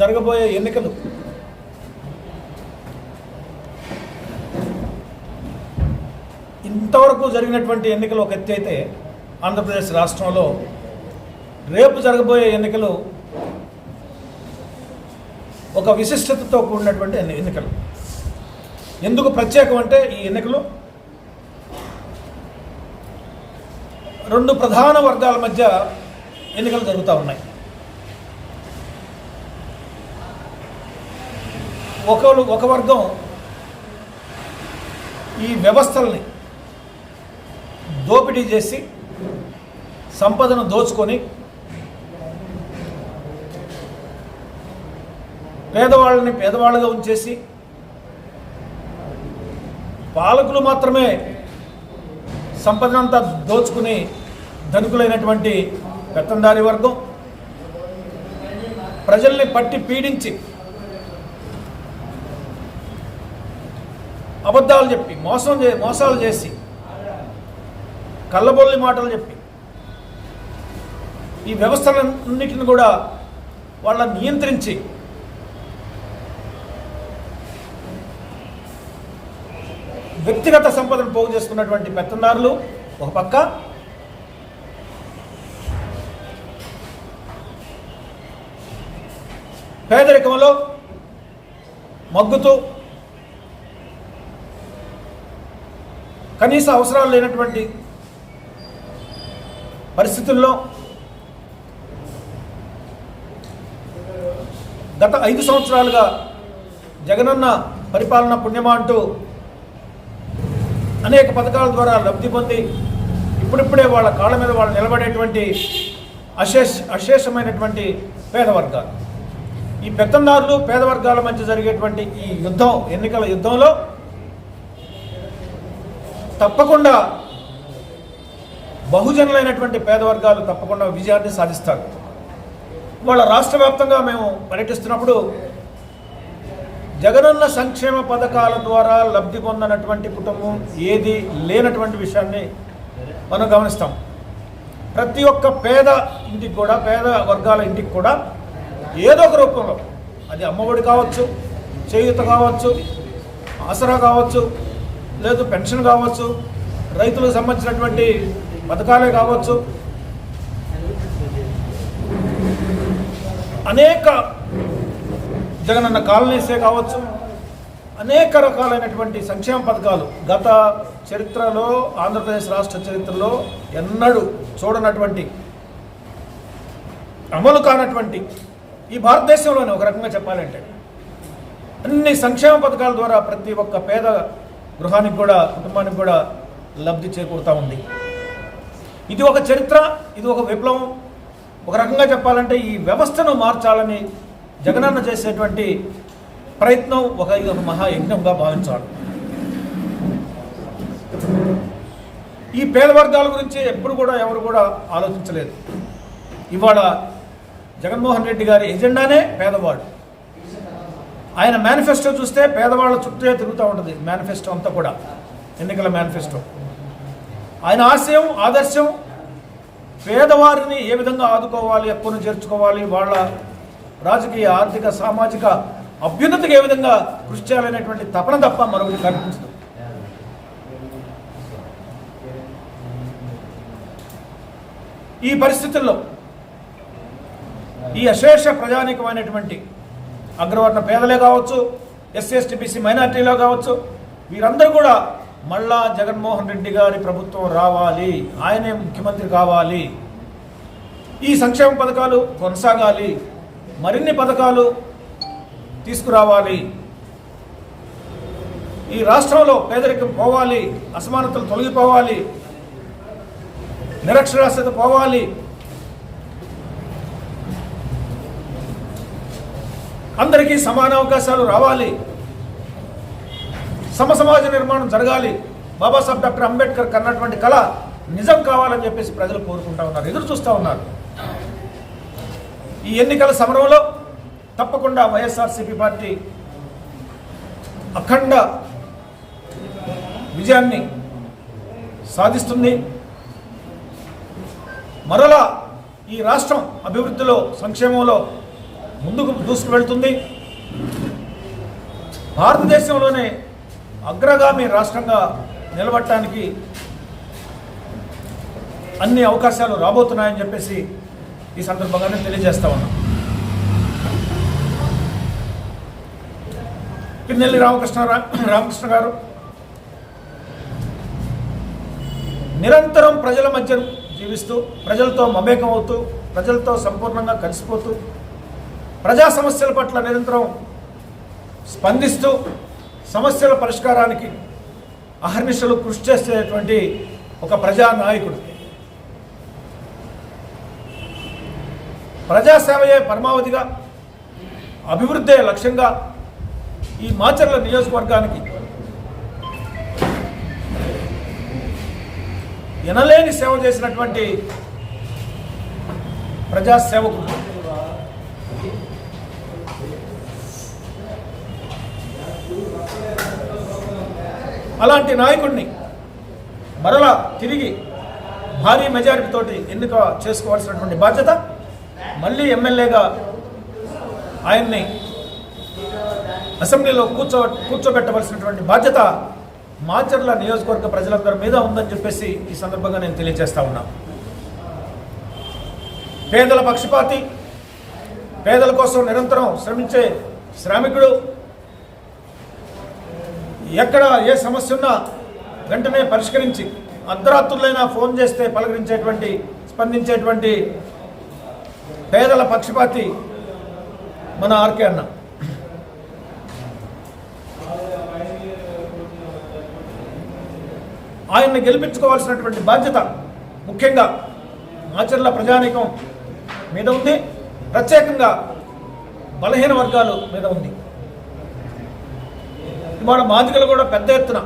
జరగబోయే ఎన్నికలు. ఇంతవరకు జరిగినటువంటి ఎన్నికలు ఒక ఎత్తి అయితే ఆంధ్రప్రదేశ్ రాష్ట్రంలో రేపు జరగబోయే ఎన్నికలు ఒక విశిష్టతతో కూడినటువంటి ఎన్నికలు. ఎందుకు ప్రత్యేకం అంటే ఈ ఎన్నికలు రెండు ప్రధాన వర్గాల మధ్య ఎన్నికలు జరుగుతూ ఉన్నాయి. ఒకళ్ళు ఒక వర్గం ఈ వ్యవస్థల్ని దోపిడీ చేసి సంపదను దోచుకొని పేదవాళ్ళని పేదవాళ్ళగా ఉంచేసి పాలకులు మాత్రమే సంపదనంతా దోచుకుని ధనుకులైనటువంటి పెత్తందారి వర్గం ప్రజల్ని పట్టి పీడించి అబద్ధాలు చెప్పి మోసం చే మోసాలు చేసి కళ్ళబొల్లి మాటలు చెప్పి ఈ వ్యవస్థలన్నిటిని కూడా వాళ్ళ నియంత్రించి వ్యక్తిగత సంపదను పోగు చేసుకున్నటువంటి పెత్తనారులు ఒక పక్క పేదరికంలో మగ్గుతూ కనీస అవసరాలు లేనటువంటి పరిస్థితుల్లో గత ఐదు సంవత్సరాలుగా జగనన్న పరిపాలన పుణ్యమా అంటూ అనేక పథకాల ద్వారా లబ్ధి పొంది ఇప్పుడిప్పుడే వాళ్ళ కాళ్ళ మీద వాళ్ళు నిలబడేటువంటి అశేష అశేషమైనటువంటి పేద వర్గాలు ఈ పెత్తందారులు పేద వర్గాల మధ్య జరిగేటువంటి ఈ యుద్ధం ఎన్నికల యుద్ధంలో తప్పకుండా బహుజనులైనటువంటి పేద వర్గాలు తప్పకుండా విజయాన్ని సాధిస్తారు. వాళ్ళ రాష్ట్ర వ్యాప్తంగా మేము పర్యటిస్తున్నప్పుడు జగనన్న సంక్షేమ పథకాల ద్వారా లబ్ధి పొందనటువంటి కుటుంబం ఏది లేనటువంటి విషయాన్ని మనం గమనిస్తాం. ప్రతి ఒక్క పేద ఇంటికి కూడా పేద వర్గాల ఇంటికి కూడా ఏదో ఒక రూపంలో అది అమ్మఒడి కావచ్చు చేయూత కావచ్చు ఆసరా కావచ్చు లేదు పెన్షన్ కావచ్చు రైతులకు సంబంధించినటువంటి పథకాలే కావచ్చు. అనేక జగనన్న కాలనీసే కావచ్చు అనేక రకాలైనటువంటి సంక్షేమ పథకాలు గత చరిత్రలో ఆంధ్రప్రదేశ్ రాష్ట్ర చరిత్రలో ఎన్నడూ చూడనటువంటి అమలు కానటువంటి ఈ భారతదేశంలోనే ఒక రకంగా చెప్పాలంటే అన్ని సంక్షేమ పథకాల ద్వారా ప్రతి ఒక్క పేద గృహానికి కూడా కుటుంబానికి కూడా లబ్ధి చేకూరుతూ ఉంది. ఇది ఒక చరిత్ర ఇది ఒక విప్లవం. ఒక రకంగా చెప్పాలంటే ఈ వ్యవస్థను మార్చాలని జగనన్న చేసేటువంటి ప్రయత్నం ఒక ఇది ఒక మహాయజ్ఞంగా భావించాడు. ఈ పేద వర్గాల గురించి ఎప్పుడు కూడా ఎవరు కూడా ఆలోచించలేదు. ఇవాళ జగన్మోహన్ రెడ్డి గారి ఎజెండానే పేదవాడు. ఆయన మేనిఫెస్టో చూస్తే పేదవాళ్ళ చుట్టూ తిరుగుతూ ఉంటుంది. మేనిఫెస్టో అంతా కూడా. ఎన్నికల మేనిఫెస్టో ఆయన ఆశయం ఆదర్శం పేదవారిని ఏ విధంగా ఆదుకోవాలి ఎక్కువను చేర్చుకోవాలి వాళ్ళ రాజకీయ ఆర్థిక సామాజిక అభ్యున్నతికి ఏ విధంగా కృషి చేయాలనేటువంటి తపన తప్ప మరొకటి కనిపించదు. ఈ పరిస్థితుల్లో ఈ అశేష ప్రజానీకమైనటువంటి అగ్రవర్ణ పేదలే కావచ్చు ఎస్సీ బీసీ మైనార్టీలో కావచ్చు వీరందరూ కూడా మళ్ళా జగన్మోహన్ రెడ్డి గారి ప్రభుత్వం రావాలి ఆయనే ముఖ్యమంత్రి కావాలి. ఈ సంక్షేమ పథకాలు కొనసాగాలి మరిన్ని పథకాలు తీసుకురావాలి. ఈ రాష్ట్రంలో పేదరికం పోవాలి అసమానతలు తొలగిపోవాలి నిరక్షరాస్యత పోవాలి అందరికీ సమాన అవకాశాలు రావాలి. సమ సమాజ నిర్మాణం జరగాలి. బాబాసాహెబ్ డాక్టర్ అంబేద్కర్ కన్నటువంటి కళ నిజం కావాలని చెప్పేసి ప్రజలు కోరుకుంటా ఉన్నారు ఎదురు చూస్తూ ఉన్నారు. ఈ ఎన్నికల సమరంలో తప్పకుండా వైఎస్ఆర్సీపీ పార్టీ అఖండ విజయాన్ని సాధిస్తుంది. మరలా ఈ రాష్ట్రం అభివృద్ధిలో సంక్షేమంలో ముందుకు దూసుకు వెళ్తుంది. భారతదేశంలోనే అగ్రగామి రాష్ట్రంగా నిలబడటానికి అన్ని అవకాశాలు రాబోతున్నాయని చెప్పేసి ఈ సందర్భంగానే తెలియజేస్తా ఉన్నా. పిన్నెల్లి రామకృష్ణ రామకృష్ణ గారు నిరంతరం ప్రజల మధ్య జీవిస్తూ ప్రజలతో మమేకం అవుతూ ప్రజలతో సంపూర్ణంగా కలిసిపోతూ ప్రజా సమస్యల పట్ల నిరంతరం స్పందిస్తూ సమస్యల పరిష్కారానికి అహర్నిశలు కృషి చేసేటువంటి ఒక ప్రజా నాయకుడు. ప్రజాసేవయే పరమావధిగా అభివృద్ధే లక్ష్యంగా ఈ మాచర్ల నియోజకవర్గానికి ఎనలేని సేవ చేసినటువంటి ప్రజాసేవకుడు అలాంటి నాయకుడిని మరలా తిరిగి భారీ మెజారిటీతోటి ఎన్నిక చేసుకోవాల్సినటువంటి బాధ్యత మళ్ళీ ఎమ్మెల్యేగా ఆయన్ని అసెంబ్లీలో కూర్చో కూర్చోబెట్టవలసినటువంటి బాధ్యత మాచర్ల నియోజకవర్గ ప్రజలందరి మీద ఉందని చెప్పేసి ఈ సందర్భంగా నేను తెలియజేస్తా ఉన్నా. పేదల పక్షపాతి పేదల కోసం నిరంతరం శ్రమించే శ్రామికుడు ఎక్కడ ఏ సమస్య ఉన్నా వెంటనే పరిష్కరించి అర్ధరాత్రులైనా ఫోన్ చేస్తే పలకరించేటువంటి స్పందించేటువంటి పేదల పక్షపాతి మన ఆర్కే అన్న. ఆయన్ని గెలిపించుకోవాల్సినటువంటి బాధ్యత ముఖ్యంగా ఆచరణ ప్రజానీకం మీద ఉంది. ప్రత్యేకంగా బలహీన వర్గాలు మీద ఉంది. ఇవాళ మాదిగలు కూడా పెద్ద ఎత్తున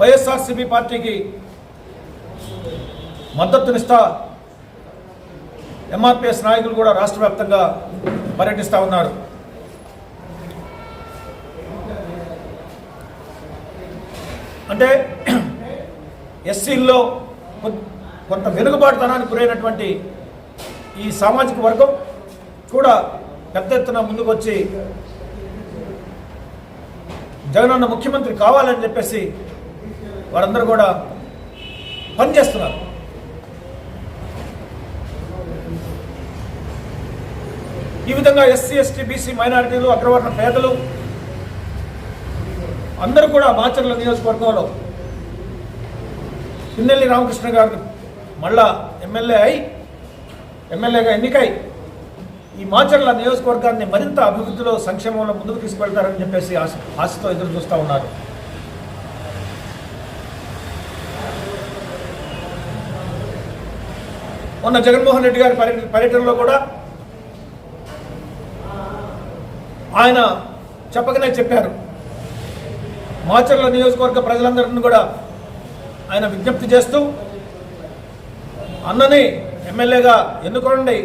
వైఎస్ఆర్సీపీ పార్టీకి మద్దతునిస్తా ఎంఆర్పిఎస్ నాయకులు కూడా రాష్ట్ర వ్యాప్తంగా పర్యటిస్తూ ఉన్నారు. అంటే ఎస్సీల్లో కొ- కొంత వెనుకబాటుతనానికి గురైనటువంటి ఈ సామాజిక వర్గం కూడా పెద్ద ఎత్తున ముందుకు వచ్చి జగనన్న ముఖ్యమంత్రి కావాలని చెప్పేసి వారందరూ కూడా పనిచేస్తున్నారు ఈ విధంగా ఎస్సీ ఎస్టీ బీసీ మైనారిటీలు అగ్రవర్ణ పేదలు అందరూ కూడా మాచర్ల నియోజకవర్గంలో పిన్నెల్లి రామకృష్ణ గారు మళ్ళా ఎమ్మెల్యే అయి ఎమ్మెల్యేగా ఎన్నికై ఈ మాచర్ల నియోజకవర్గాన్ని మరింత అభివృద్ధిలో సంక్షేమంలో ముందుకు తీసుకెళ్తారని చెప్పేసి ఆశ ఆశతో ఎదురు చూస్తూ ఉన్నారు. మొన్న జగన్మోహన్ రెడ్డి గారి పర్యటన పర్యటనలో కూడా ఆయన చెప్పకనే చెప్పారు. మాచర్ల నియోజకవర్గ ప్రజలందరినీ కూడా ఆయన విజ్ఞప్తి చేస్తూ అన్నని ఎమ్మెల్యేగా ఎన్నుకోండి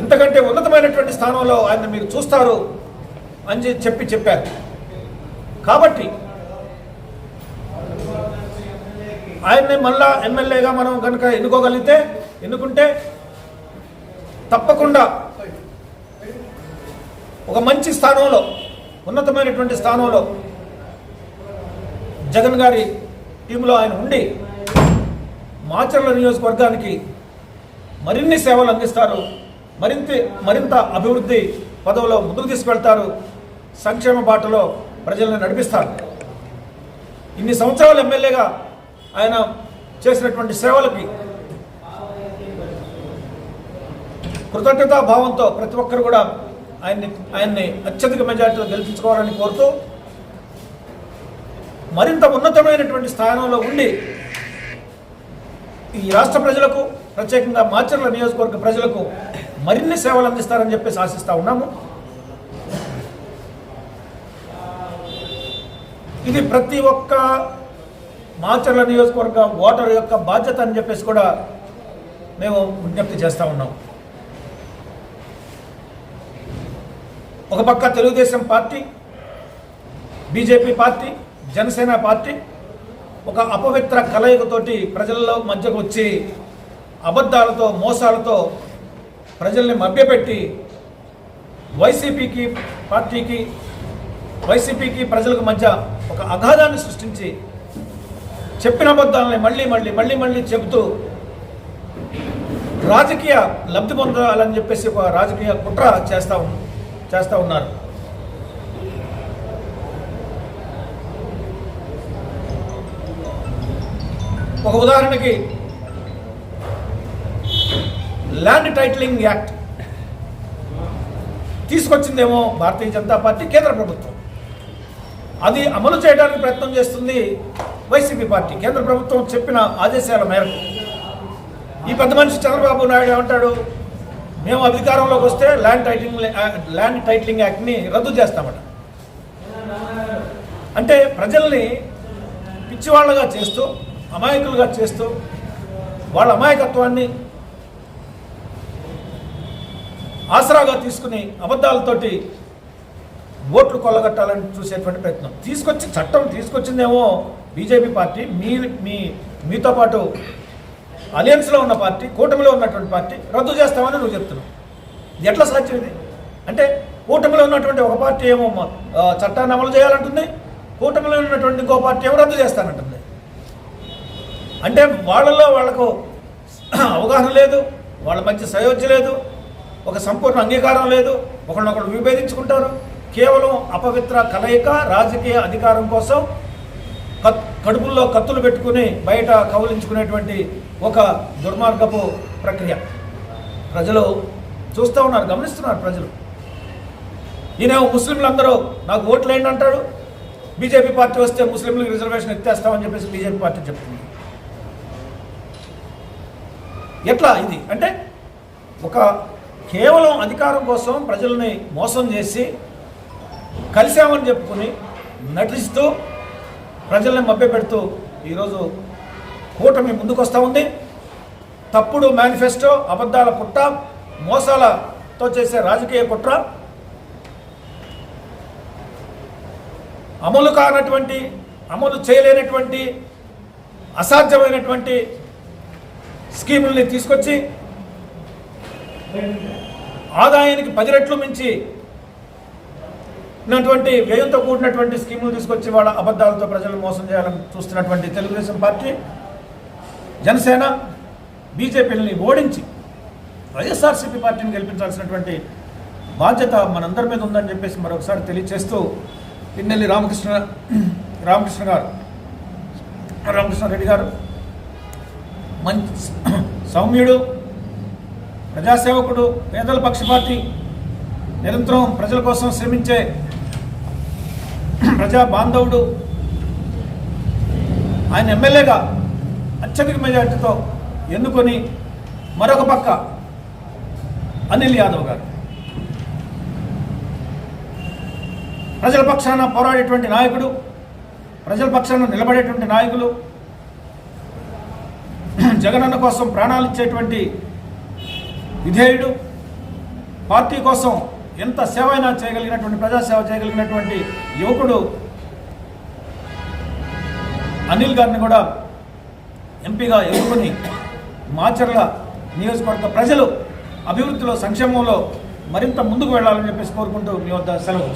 ఇంతకంటే ఉన్నతమైనటువంటి స్థానంలో ఆయన మీరు చూస్తారు అని చెప్పి చెప్పారు. కాబట్టి ఆయన్ని మళ్ళా ఎమ్మెల్యేగా మనం కనుక ఎన్నుకోగలిగితే ఎన్నుకుంటే తప్పకుండా ఒక మంచి స్థానంలో ఉన్నతమైనటువంటి స్థానంలో జగన్ గారి టీంలో ఆయన ఉండి మాచర్ల నియోజకవర్గానికి మరిన్ని సేవలు అందిస్తారు. మరింత మరింత అభివృద్ధి పదవిలో ముందుకు తీసుకెళ్తారు. సంక్షేమ బాటలో ప్రజలను నడిపిస్తారు. ఇన్ని సంవత్సరాలు ఎమ్మెల్యేగా ఆయన చేసినటువంటి సేవలకి కృతజ్ఞతా భావంతో ప్రతి ఒక్కరు కూడా ఆయన్ని ఆయన్ని అత్యధిక మెజార్టీలో గెలిపించుకోవాలని కోరుతూ మరింత ఉన్నతమైనటువంటి స్థానంలో ఉండి ఈ రాష్ట్ర ప్రజలకు ప్రత్యేకంగా మాచర్ల నియోజకవర్గ ప్రజలకు మరిన్ని సేవలు అందిస్తారని చెప్పేసి ఆశిస్తా ఉన్నాము. ఇది ప్రతి ఒక్క మాచర్ల నియోజకవర్గ ఓటర్ యొక్క బాధ్యత అని చెప్పేసి కూడా మేము విజ్ఞప్తి చేస్తూ ఉన్నాం. ఒక పక్క Telugu Desam party BJP party Janasena party ఒక అపవిత్ర కలయికతోటి ప్రజల్లో మధ్యకు వచ్చి అబద్ధాలతో మోసాలతో ప్రజల్ని మభ్యపెట్టి వైసీపీకి పార్టీకి వైసీపీకి ప్రజలకు మధ్య ఒక అగాధాన్ని సృష్టించి చెప్పిన అబద్ధాలని మళ్ళీ మళ్ళీ మళ్ళీ మళ్ళీ చెబుతూ రాజకీయ లబ్ధి పొందాలని చెప్పేసి ఒక రాజకీయ కుట్ర చేస్తా చేస్తూ ఉన్నారు. ఒక ఉదాహరణకి ల్యాండ్ టైటిలింగ్ యాక్ట్ తీసుకొచ్చిందేమో భారతీయ జనతా పార్టీ కేంద్ర ప్రభుత్వం. అది అమలు చేయడానికి ప్రయత్నం చేస్తుంది వైసీపీ పార్టీ. కేంద్ర ప్రభుత్వం చెప్పిన ఆదేశాల మేరకు. ఈ పెద్ద మనిషి చంద్రబాబు నాయుడు ఏమంటాడు? మేము అధికారంలోకి వస్తే ల్యాండ్ టైటిలింగ్ ల్యాండ్ టైటిలింగ్ యాక్ట్ని రద్దు చేస్తామట. అంటే ప్రజల్ని పిచ్చివాళ్ళగా చేస్తూ అమాయకులుగా చేస్తూ వాళ్ళ అమాయకత్వాన్ని ఆసరాగా తీసుకుని అబద్ధాలతోటి ఓట్లు కొల్లగట్టాలని చూసేటువంటి ప్రయత్నం. తీసుకొచ్చి చట్టం తీసుకొచ్చిందేమో బీజేపీ పార్టీ మీ మీ మీతో పాటు అలయన్స్లో ఉన్న పార్టీ కూటమిలో ఉన్నటువంటి పార్టీ రద్దు చేస్తామని నువ్వు చెప్తున్నావు. ఇది ఎట్లా సాధ్యం ఇది? అంటే కూటమిలో ఉన్నటువంటి ఒక పార్టీ ఏమో చట్టాన్ని అమలు చేయాలంటుంది కూటమిలో ఉన్నటువంటి ఇంకో పార్టీ ఏమో రద్దు చేస్తానంటుంది. అంటే వాళ్ళలో వాళ్ళకు అవగాహన లేదు వాళ్ళ మధ్య సయోధ్య లేదు ఒక సంపూర్ణ అంగీకారం లేదు. ఒకళ్ళనొకళ్ళు విభేదించుకుంటారు. కేవలం అపవిత్ర కలయిక రాజకీయ అధికారం కోసం కత్ కడుపుల్లో కత్తులు పెట్టుకుని బయట కౌలించుకునేటువంటి ఒక దుర్మార్గపు ప్రక్రియ. ప్రజలు చూస్తూ ఉన్నారు గమనిస్తున్నారు ప్రజలు. ఈయనేమో ముస్లింలందరూ నాకు ఓట్లు వేయండి అంటాడు. బీజేపీ పార్టీ వస్తే ముస్లింలకు రిజర్వేషన్ ఎత్తేస్తామని చెప్పేసి బీజేపీ పార్టీ చెప్తుంది. ఎట్లా ఇది? అంటే ఒక కేవలం అధికారం కోసం ప్రజల్ని మోసం చేసి కలిశామని చెప్పుకుని నటిస్తూ ప్రజల్ని మభ్యపెడుతూ ఈరోజు కూటమి ముందుకు వస్తూ ఉంది. తప్పుడు మేనిఫెస్టో అబద్ధాల పుట్ట మోసాలతో చేసే రాజకీయ కుట్ర. అమలు కానటువంటి అమలు చేయలేనటువంటి అసాధ్యమైనటువంటి స్కీముల్ని తీసుకొచ్చి ఆదాయానికి పది రెట్లు మించి ఉన్నటువంటి వ్యయంతో కూడినటువంటి స్కీములు తీసుకొచ్చి వాళ్ళ అబద్ధాలతో ప్రజలను మోసం చేయాలని చూస్తున్నటువంటి తెలుగుదేశం పార్టీ జనసేన బీజేపీలని ఓడించి వైఎస్ఆర్సీపీ పార్టీని గెలిపించాల్సినటువంటి బాధ్యత మనందరి మీద ఉందని చెప్పేసి మరొకసారి తెలియజేస్తూ పిన్నెల్లి రామకృష్ణ రామకృష్ణ గారు రామకృష్ణారెడ్డి గారు మంచి సౌమ్యుడు ప్రజాసేవకుడు పేదల పక్షపాతి నిరంతరం ప్రజల కోసం శ్రమించే ప్రజా బాంధవుడు ఆయన ఎమ్మెల్యేగా అత్యధిక మెజార్టీతో ఎన్నుకొని మరొక పక్క అనిల్ యాదవ్ గారు. ప్రజల పక్షాన పోరాడేటువంటి నాయకుడు ప్రజల పక్షాన నిలబడేటువంటి నాయకులు జగనన్న కోసం ప్రాణాలు ఇచ్చేటువంటి విధేయుడు. పార్టీ కోసం ఎంత సేవ అయినా చేయగలిగినటువంటి ప్రజాసేవ చేయగలిగినటువంటి యువకుడు అనిల్ గారిని కూడా ఎంపీగా ఎన్నుకొని మాచర్ల నియోజకవర్గ ప్రజలు అభివృద్ధిలో సంక్షేమంలో మరింత ముందుకు వెళ్ళాలని చెప్పేసి కోరుకుంటూ మీ వద్ద సెలవు.